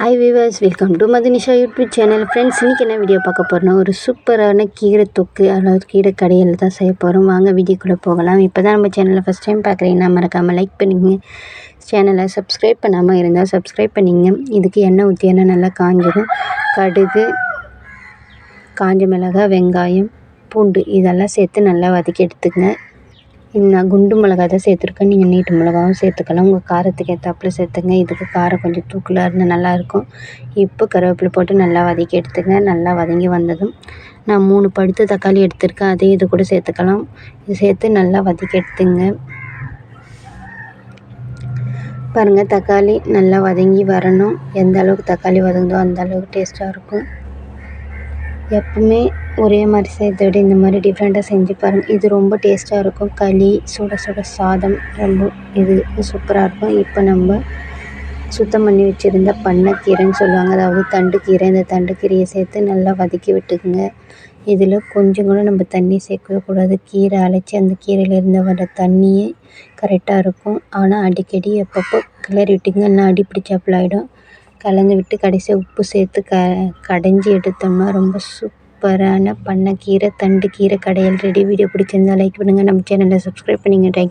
Hi viewers welcome to Madhunisha YouTube channel friends இன்றைக்கி என்ன video பார்க்க போகிறோம்னா ஒரு சூப்பரான கீரை தொக்கு அதாவது கீரை கடையில் தான் செய்ய போகிறோம் வாங்க வீடியோக்குள்ளே போகலாம். இப்போ தான் நம்ம சேனலை ஃபஸ்ட் டைம் பார்க்குறீங்கன்னா மறக்காமல் லைக் பண்ணிங்க. சேனலை சப்ஸ்கிரைப் பண்ணாமல் இருந்தால் சப்ஸ்கிரைப் பண்ணிங்க. இதுக்கு எண்ணெய் ஊற்றி எண்ணெய் நல்லா காஞ்சிடும் கடுகு காஞ்ச மிளகாய் வெங்காயம் பூண்டு இதெல்லாம் சேர்த்து நல்லா வதக்கி எடுத்துக்கங்க. நான் குண்டு மிளகா தான் சேர்த்துருக்கேன். நீங்கள் நீட்டு மிளகாவும் சேர்த்துக்கலாம். உங்கள் காரத்துக்கு ஏற்றாப்புல சேர்த்துங்க. இதுக்கு காரம் கொஞ்சம் தூக்கலாக இருந்தால் நல்லாயிருக்கும் இப்போ கருவேப்பிலை போட்டு நல்லா வதக்கி எடுத்துங்க. நல்லா வதங்கி வந்ததும் நான் மூணு பழுத்த தக்காளி எடுத்திருக்கேன். அதே இது கூட சேர்த்துக்கலாம். இது சேர்த்து நல்லா வதக்கி எடுத்துங்க. பாருங்கள் தக்காளி நல்லா வதங்கி வரணும். எந்த அளவுக்கு தக்காளி வதங்குதோ அந்த அளவுக்கு டேஸ்ட்டாக இருக்கும். எப்பவுமே ஒரே மாதிரி செய்கிறத விட இந்த மாதிரி டிஃப்ரெண்ட்டாக செஞ்சு பாருங்கள் இது ரொம்ப டேஸ்ட்டாக இருக்கும். களி சுட சுட சாதம் ரொம்ப. இது சூப்பராக இருக்கும். இப்போ நம்ம சுத்தம் பண்ணி வச்சுருந்த பண்ணைக்கீரைன்னு சொல்லுவாங்க. அதாவது தண்டுக்கீரை. இந்த தண்டுக்கீரையை சேர்த்து நல்லா வதக்கி விட்டுக்குங்க. இதில் கொஞ்சம் கூட நம்ம தண்ணி சேர்க்கவே கூடாது. கீரை அழைச்சி அந்த கீரையிலேருந்து வர தண்ணியே கரெக்டாக இருக்கும். ஆனால் அடிக்கடி எப்பப்போ கிளறி விட்டிங்கன்னா அடி பிடிச்சாப்புல ஆகிடும் கலந்து விட்டு கடைசியாக உப்பு சேர்த்து க கடைஞ்சி எடுத்தோம்னா ரொம்ப சூப் சூப்பரான பண்ணைக்கீரை தண்டு கீரை கடையல் ரெடி வீடியோ பிடிச்சிருந்தா லைக் பண்ணுங்கள் நம்ம சேனலை சப்ஸ்கிரைப் பண்ணிங்க. தேங்க்